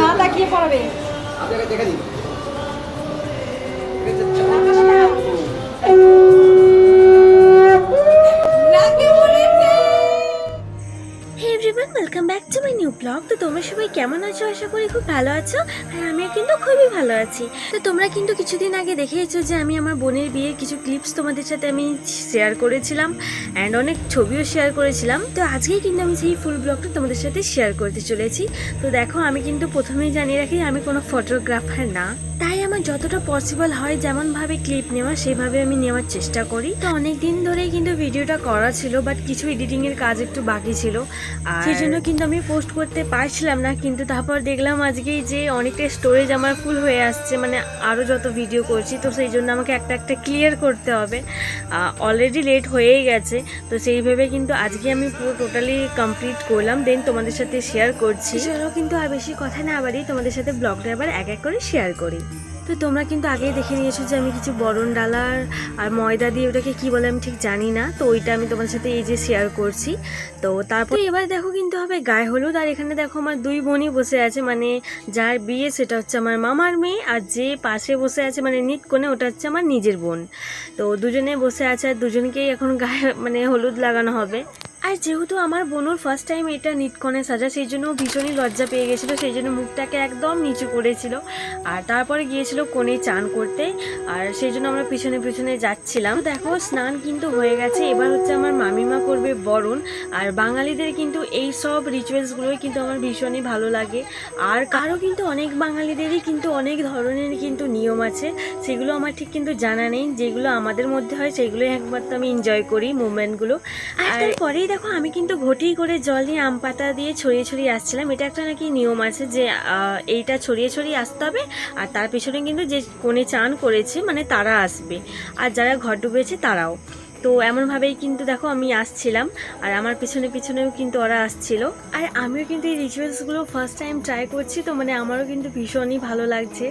না তাকিয়ে পড়াবে আপনাকে দেখে দিন ব্লগ, তো তোমরা সবাই কেমন আছো? আশা করি খুব ভালো আছো, আর আমিও কিন্তু খুবই ভালো আছি। তো তোমরা কিন্তু কিছুদিন আগে দেখেছ যে আমি আমার বোনের বিয়ের কিছু ক্লিপস তোমাদের সাথে আমি শেয়ার করেছিলাম অ্যান্ড অনেক ছবিও শেয়ার করেছিলাম। তো আজকেই কিন্তু আমি সেই ফুল ব্লগটা তোমাদের সাথে শেয়ার করতে চলেছি। তো দেখো, আমি কিন্তু প্রথমেই জানিয়ে রাখি, আমি কোনো ফটোগ্রাফার না। তাই যতটা পসিবল হয় যেমনভাবে ক্লিপ নেওয়া সেভাবে আমি নেওয়ার চেষ্টা করি। তো অনেক দিন ধরেই কিন্তু ভিডিওটা করা ছিল বাট কিছু এডিটিং এর কাজ একটু বাকি ছিল। আর সেই জন্য কিন্তু আমি পোস্ট করতে পারছিলাম না কিন্তু তারপর দেখলাম আজকেই যে অনেকটা স্টোরেজ আমার ফুল হয়ে আসছে মানে আরও যত ভিডিও করছি তো সেই জন্য আমাকে একটা একটা ক্লিয়ার করতে হবে। অলরেডি লেট হয়েই গেছে তো সেইভাবে কিন্তু আজকে আমি পুরো টোটালি কমপ্লিট করলাম। দেন তোমাদের সাথে শেয়ার করছি। চলো কিন্তু আর বেশি কথা না বাড়ি তোমাদের সাথে ব্লগটা আবার এক এক করে শেয়ার করি। তো তোমরা কিন্তু আগেই দেখে নিয়েছো যে আমি কিছু বরণ ডালার আর ময়দা দিয়ে ওটাকে কি বলে আমি ঠিক জানি না। তো ওইটা আমি তোমার সাথে এই যে শেয়ার করছি। তো তারপর এবার দেখো কিন্তু হবে গায়ে হলুদ আর এখানে দেখো আমার দুই বোনই বসে আছে। মানে যার বিয়ে সেটা হচ্ছে আমার মামার মেয়ে আর যে পাশে বসে আছে মানে নিট কোণে ওটা হচ্ছে আমার নিজের বোন। তো দুজনে বসে আছে আর দুজনকেই এখন গায়ে মানে হলুদ লাগানো হবে। আর যেহেতু আমার বোনুর ফার্স্ট টাইম এটা নিটকনে সাজা সেই জন্য ভীষণই লজ্জা পেয়ে গেছিল সেই জন্য মুখটাকে একদম নিচু করেছিল। আর তারপরে গিয়েছিল কোণে চান করতে আর সেই জন্য আমরা পিছনে পিছনে যাচ্ছিলাম। দেখো স্নান কিন্তু হয়ে গেছে এবার হচ্ছে আমার মামিমা করবে বরণ। আর বাঙালিদের কিন্তু এই সব রিচুয়ালসগুলোই কিন্তু আমার ভীষণই ভালো লাগে। আর কারও কিন্তু অনেক বাঙালিদেরই কিন্তু অনেক ধরনের কিন্তু নিয়ম আছে সেগুলো আমার ঠিক কিন্তু জানা নেই। যেগুলো আমাদের মধ্যে হয় সেগুলোই একমাত্র আমি এনজয় করি মুভমেন্টগুলো আর তারপরেই দেখো, আমি কিন্তু ঘটি করে জল দিয়ে আম পাতা দিয়ে ছড়িয়ে ছড়িয়ে আসছিলাম। এটা একটা নাকি নিয়ম আছে যে এইটা ছড়িয়ে ছড়িয়ে আসতে হবে আর তার পিছনে কিন্তু যে কোণে চান করেছে মানে তারা আসবে। আর যারা ঘর ডুবেছে, তারাও। তো এমনভাবেই কিন্তু দেখো আমি আসছিলাম আর আমার পিছনে পিছনেও কিন্তু ওরা আসছিল। আর আমিও কিন্তু এই রিচুয়ালসগুলো ফার্স্ট টাইম ট্রাই করছি তো মানে আমারও কিন্তু ভীষণই ভালো লাগছে।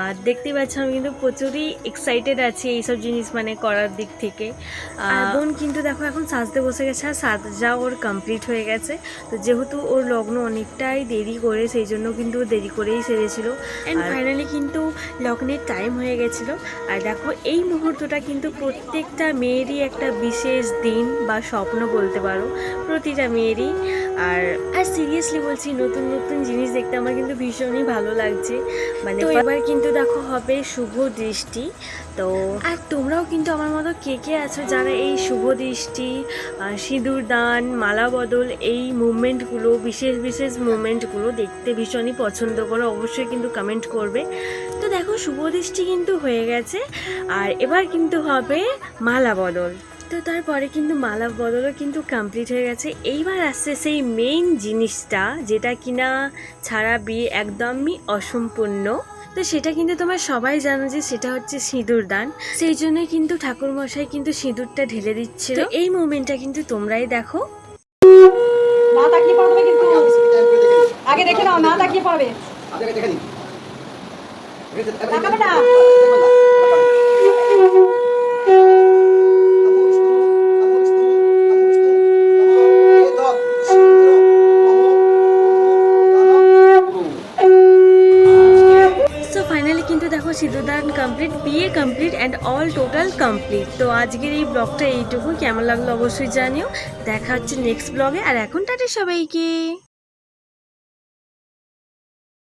আর দেখতেই পাচ্ছ আমি কিন্তু প্রচুরই এক্সাইটেড আছি এইসব জিনিস মানে করার দিক থেকে। আর বোন কিন্তু দেখো এখন সাজতে বসে গেছে আর সাজা ওর কমপ্লিট হয়ে গেছে। তো যেহেতু ওর লগ্ন অনেকটাই দেরি করে সেই জন্য কিন্তু দেরি করেই সেরেছিল। অ্যান্ড ফাইনালি কিন্তু লগ্নের টাইম হয়ে গেছিল। আর দেখো এই মুহূর্তটা কিন্তু প্রত্যেকটা মেয়েরই একটা বিশেষ দিন বা স্বপ্ন বলতে পারো প্রতিটা মেয়েরই। আর আর সিরিয়াসলি বলছি নতুন নতুন জিনিস দেখতে আমার কিন্তু ভীষণই ভালো লাগছে। মানে এবার কিন্তু দেখো হবে শুভ দৃষ্টি। তো আর তোমরাও কিন্তু আমার মতো কে কে আছো যারা এই শুভ দৃষ্টি সিঁদুর দান মালা বদল এই মুভমেন্টগুলো বিশেষ বিশেষ মুভমেন্টগুলো দেখতে ভীষণই পছন্দ করো অবশ্যই কিন্তু কমেন্ট করবে। তো দেখো শুভ দৃষ্টি কিন্তু হয়ে গেছে আর এবার কিন্তু হবে মালা বদল। তো তারপরে কিন্তু মালা বদলও কিন্তু কমপ্লিট হয়ে গেছে। এইবার আসছে সেই মেইন জিনিসটা যেটা কিনা ছাড়া বিয়ে একদমই অসম্পূর্ণ। তো সেটা কিন্তু তোমার সবাই জানো যে সেটা হচ্ছে সিঁদুর দান। সেই জন্যই কিন্তু ঠাকুর মশাই কিন্তু সিঁদুরটা ঢেলে দিচ্ছিল। এই মোমেন্টটা কিন্তু তোমরাই দেখো। না তাকিয়ে পড়াবে কিন্তু। আগে আগে দেখে নাও না তাকিয়ে পড়াবে। আপনাকে দেখে দিন তাকাবে না। সো ফাইনালি কিন্তু দেখো সিদ্ধুদান complete B A complete and all total complete তো আজকের এই ব্লগটা এইটুকু। কেমন লাগল অবশ্যই জানিও। দেখা হচ্ছে নেক্সট ব্লগে। আর এখন টাটা সবাইকে।